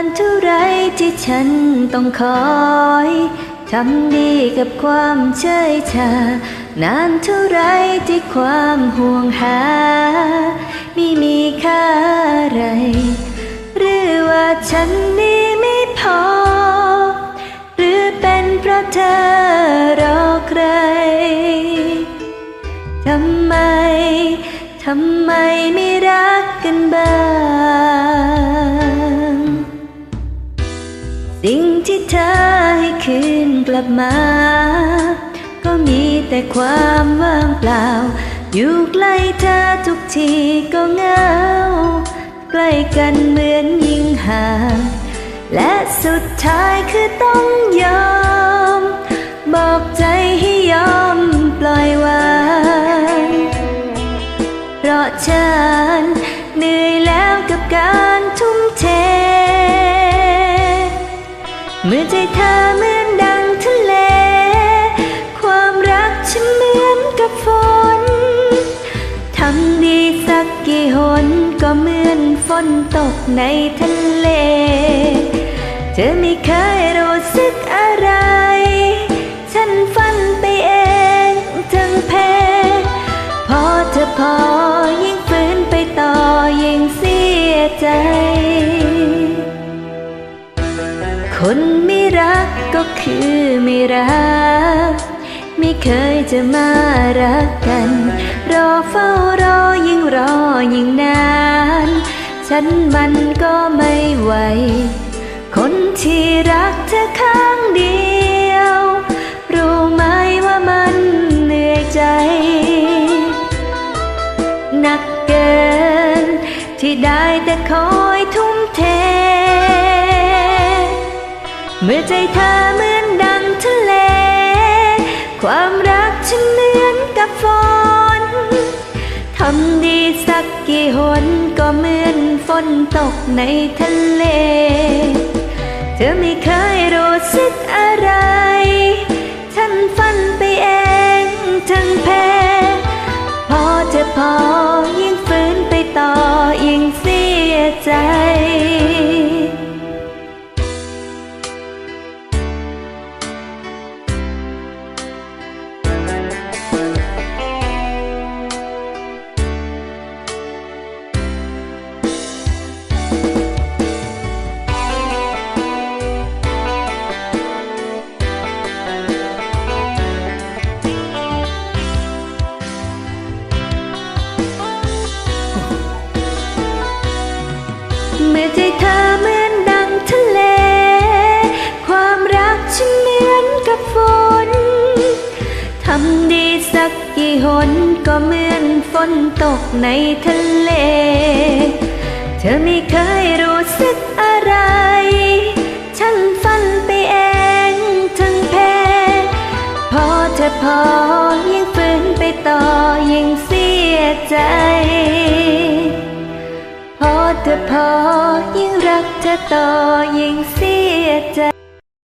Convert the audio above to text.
านเท่าไรที่ฉันต้องคอยทำดีกับความเชยชานานเท่าไรที่ความห่วงหา ไม่มีค่าอะไร หรือว่าฉันนี้ไม่พอ หรือเป็นเพราะเธอรอใครทำไม ทำไมไม่รักกันบ้าง สิ่งที่เธอให้คืนกลับมา ก็มีแต่ความว่างเปล่า อยู่ใกล้เธอทุกทีก็เหงา ใกล้กันเหมือนยิ่งห่างและสุดท้ายคือต้องยอม บอกใจให้ยอมปล่อยวางเพราะฉัน เมื่อใจเธอเหมือนดังทะเล ความรักฉันเหมือนกับฝน ทำดีสักกี่หนก็เหมือนฝนตกในทะเล เธอไม่เคยรู้สึก คนไม่รักก็คือไม่รัก ไม่เคยจะมารักกัน รอเฝ้ารอยิ่งรอยิ่งนาน ฉันมันก็ไม่ไหว คนที่รักเธอข้างเดียว รู้ไหมว่ามันเหนื่อยใจ หนักเกิน ที่ได้แต่คอ เมื่อใจเธอเหมือนดังทะเล ความรักฉันเหมือนกับฝนทำดีสักกี่หนก็เหมือนฝนตกในทะเล เธอไม่เคยรู้สึกอะไร ฉันฝันไปเองทั้งเพพอเธอพอยิ่งฝืนไปต่อยิ่งเสียใจ ใจเธอเหมือนดังทะเล ความรักฉันเหมือนกับฝน ทำดีสักกี่หนก็เหมือนฝนตกในทะเล เธอไม่เคยรู้สึกอะไร ฉันฝันไปเองทั้งเพพอเธอพอยิ่งฝืนไปต่อยิ่งเสียใจพอ จะต่อยิ่งเสียใจ